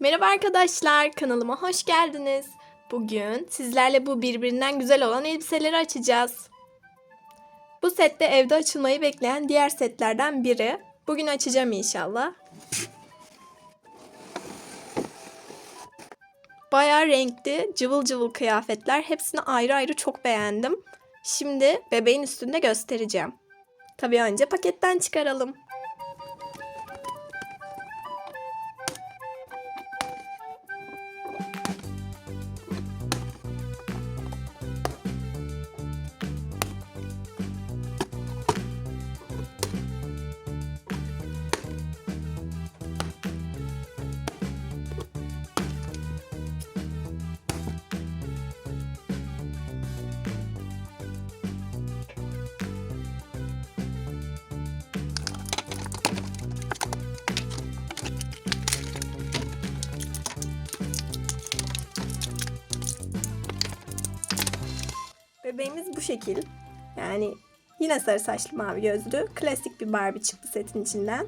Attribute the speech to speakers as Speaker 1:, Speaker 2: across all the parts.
Speaker 1: Merhaba arkadaşlar, kanalıma hoş geldiniz. Bugün sizlerle bu birbirinden güzel olan elbiseleri açacağız. Bu sette evde açılmayı bekleyen diğer setlerden biri. Bugün açacağım inşallah. Bayağı renkli, cıvıl cıvıl kıyafetler. Hepsini ayrı ayrı çok beğendim. Şimdi bebeğin üstünde göstereceğim. Tabii önce paketten çıkaralım. Bebeğimiz bu şekil. Yani yine sarı saçlı mavi gözlü. Klasik bir Barbie çıktı setin içinden.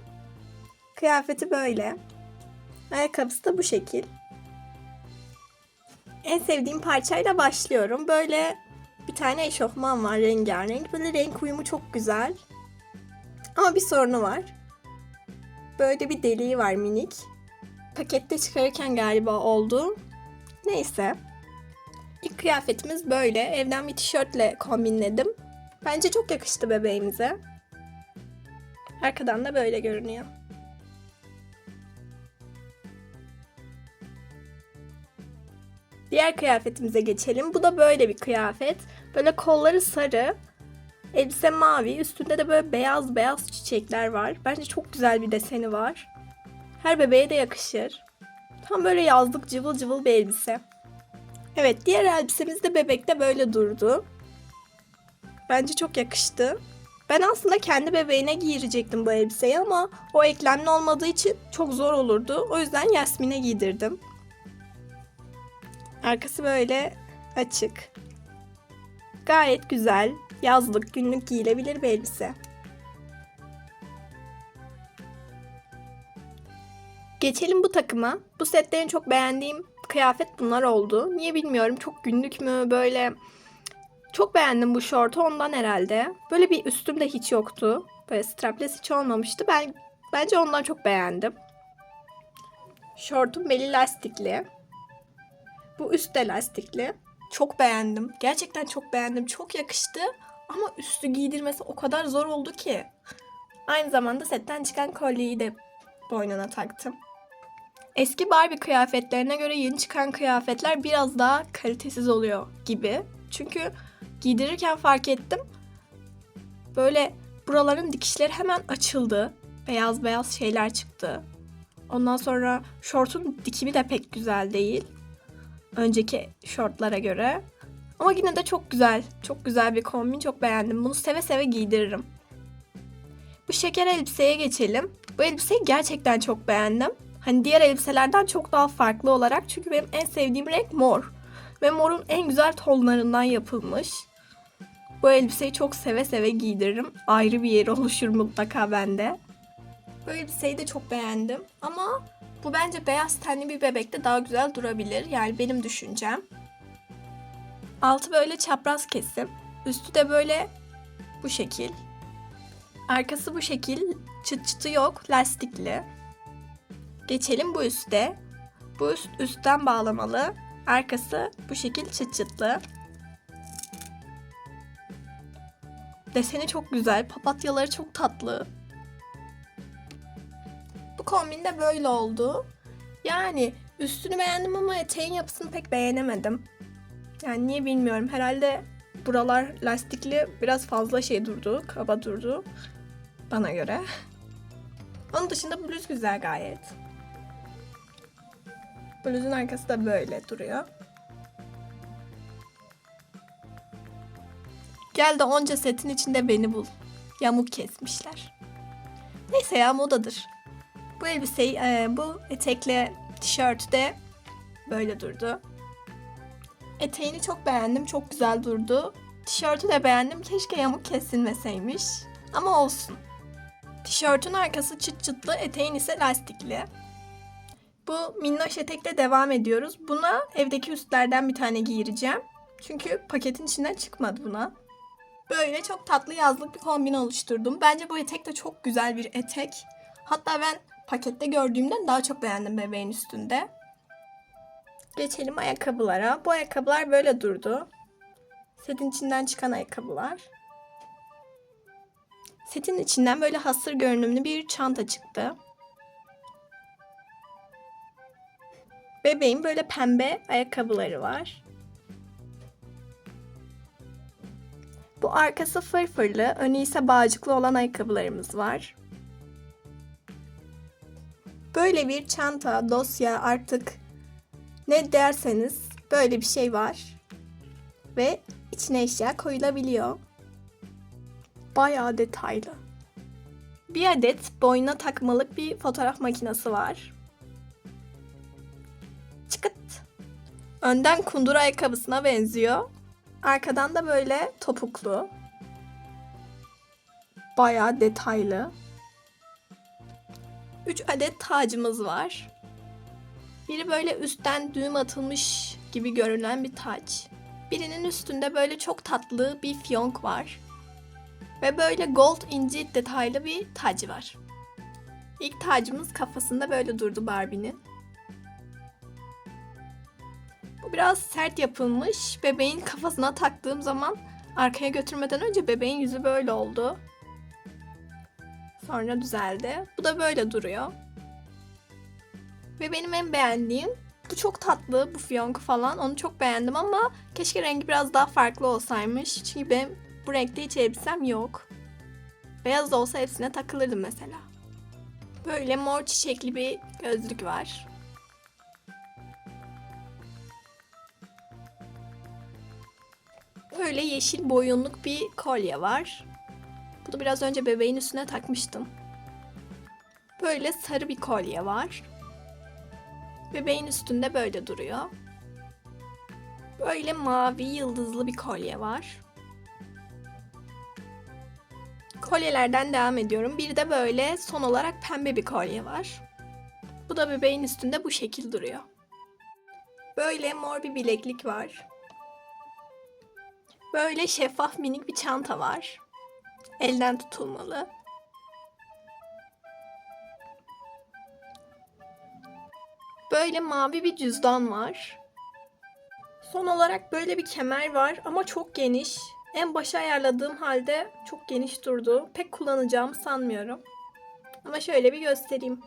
Speaker 1: Kıyafeti böyle. Ayakkabısı da bu şekil. En sevdiğim parçayla başlıyorum. Böyle bir tane eşofman var rengarenk. Böyle renk uyumu çok güzel. Ama bir sorunu var. Böyle bir deliği var minik. Pakette çıkarırken galiba oldu. Neyse. İlk kıyafetimiz böyle. Evden bir tişörtle kombinledim. Bence çok yakıştı bebeğimize. Arkadan da böyle görünüyor. Diğer kıyafetimize geçelim. Bu da böyle bir kıyafet. Böyle kolları sarı. Elbise mavi. Üstünde de böyle beyaz beyaz çiçekler var. Bence çok güzel bir deseni var. Her bebeğe de yakışır. Tam böyle yazlık cıvıl cıvıl bir elbise. Evet diğer elbisemiz de bebekte böyle durdu. Bence çok yakıştı. Ben aslında kendi bebeğine giyirecektim bu elbiseyi ama o eklemli olmadığı için çok zor olurdu. O yüzden Yasmin'e giydirdim. Arkası böyle açık. Gayet güzel, yazlık, günlük giyilebilir bir elbise. Geçelim bu takıma. Bu sette en çok beğendiğim kıyafet bunlar oldu. Niye bilmiyorum. Çok günlük mü böyle çok beğendim bu şortu ondan herhalde. Böyle bir üstüm de hiç yoktu. Böyle strapless hiç olmamıştı. Ben bence ondan çok beğendim. Şortum beli lastikli. Bu üst de lastikli. Çok beğendim. Gerçekten çok beğendim. Çok yakıştı. Ama üstü giydirmesi o kadar zor oldu ki. Aynı zamanda setten çıkan kolyeyi de boynuna taktım. Eski Barbie kıyafetlerine göre yeni çıkan kıyafetler biraz daha kalitesiz oluyor gibi. Çünkü giydirirken fark ettim. Böyle buraların dikişleri hemen açıldı. Beyaz beyaz şeyler çıktı. Ondan sonra şortun dikimi de pek güzel değil. Önceki şortlara göre. Ama yine de çok güzel. Çok güzel bir kombin. Çok beğendim. Bunu seve seve giydiririm. Bu şeker elbiseye geçelim. Bu elbiseyi gerçekten çok beğendim. Hani diğer elbiselerden çok daha farklı olarak çünkü benim en sevdiğim renk mor. Ve morun en güzel tonlarından yapılmış. Bu elbiseyi çok seve seve giydiririm. Ayrı bir yeri oluşur mutlaka bende. Bu elbiseyi de çok beğendim. Ama bu bence beyaz tenli bir bebekte daha güzel durabilir. Yani benim düşüncem. Altı böyle çapraz kesim. Üstü de böyle bu şekil. Arkası bu şekil. Çıt çıtı yok. Lastikli. Geçelim bu üste. Bu üst üstten bağlamalı. Arkası bu şekil çıt çıtlı. Deseni çok güzel. Papatyaları çok tatlı. Bu kombin de böyle oldu. Yani üstünü beğendim ama eteğin yapısını pek beğenemedim. Yani niye bilmiyorum. Herhalde buralar lastikli biraz fazla şey durdu. Kaba durdu. Bana göre. Onun dışında bluz güzel gayet. Bluzun arkası da böyle duruyor. Gel de onca setin içinde beni bul. Yamuk kesmişler. Neyse ya modadır. Bu elbiseyi, e, bu etekle tişört de böyle durdu. Eteğini çok beğendim. Çok güzel durdu. Tişörtü de beğendim. Keşke yamuk kesilmeseymiş. Ama olsun. Tişörtün arkası çıt çıtlı, eteğin ise lastikli. Bu minnoş etekle devam ediyoruz. Buna evdeki üstlerden bir tane giyireceğim. Çünkü paketin içinden çıkmadı buna. Böyle çok tatlı yazlık bir kombin oluşturdum. Bence bu etek de çok güzel bir etek. Hatta ben pakette gördüğümden daha çok beğendim bebeğin üstünde. Geçelim ayakkabılara. Bu ayakkabılar böyle durdu. Setin içinden çıkan ayakkabılar. Setin içinden böyle hasır görünümlü bir çanta çıktı. Bebeğin böyle pembe ayakkabıları var. Bu arkası fırfırlı, önü ise bağcıklı olan ayakkabılarımız var. Böyle bir çanta, dosya artık ne derseniz böyle bir şey var. Ve içine eşya koyulabiliyor. Bayağı detaylı. Bir adet boyuna takmalık bir fotoğraf makinesi var. Önden kundur ayakkabısına benziyor. Arkadan da böyle topuklu. Bayağı detaylı. 3 adet tacımız var. Biri böyle üstten düğüm atılmış gibi görünen bir taç. Birinin üstünde böyle çok tatlı bir fiyonk var. Ve böyle gold inci detaylı bir tacı var. İlk tacımız kafasında böyle durdu Barbie'nin. Biraz sert yapılmış. Bebeğin kafasına taktığım zaman arkaya götürmeden önce bebeğin yüzü böyle oldu. Sonra düzeldi. Bu da böyle duruyor. Ve benim en beğendiğim bu çok tatlı bu fiyonku falan. Onu çok beğendim ama keşke rengi biraz daha farklı olsaymış. Çünkü benim bu renkte hiç elbisem yok. Beyaz olsa hepsine takılırdım mesela. Böyle mor çiçekli bir gözlük var. Böyle yeşil boyunluk bir kolye var. Bunu biraz önce bebeğin üstüne takmıştım. Böyle sarı bir kolye var. Bebeğin üstünde böyle duruyor. Böyle mavi yıldızlı bir kolye var. Kolyelerden devam ediyorum. Bir de böyle son olarak pembe bir kolye var. Bu da bebeğin üstünde bu şekil duruyor. Böyle mor bir bileklik var. Böyle şeffaf minik bir çanta var. Elden tutulmalı. Böyle mavi bir cüzdan var. Son olarak böyle bir kemer var ama çok geniş. En başa ayarladığım halde çok geniş durdu. Pek kullanacağımı sanmıyorum. Ama şöyle bir göstereyim.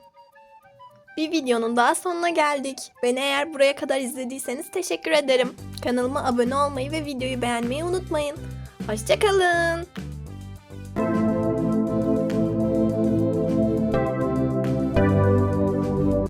Speaker 1: Bir videonun daha sonuna geldik. Beni eğer buraya kadar izlediyseniz teşekkür ederim. Kanalıma abone olmayı ve videoyu beğenmeyi unutmayın. Hoşçakalın.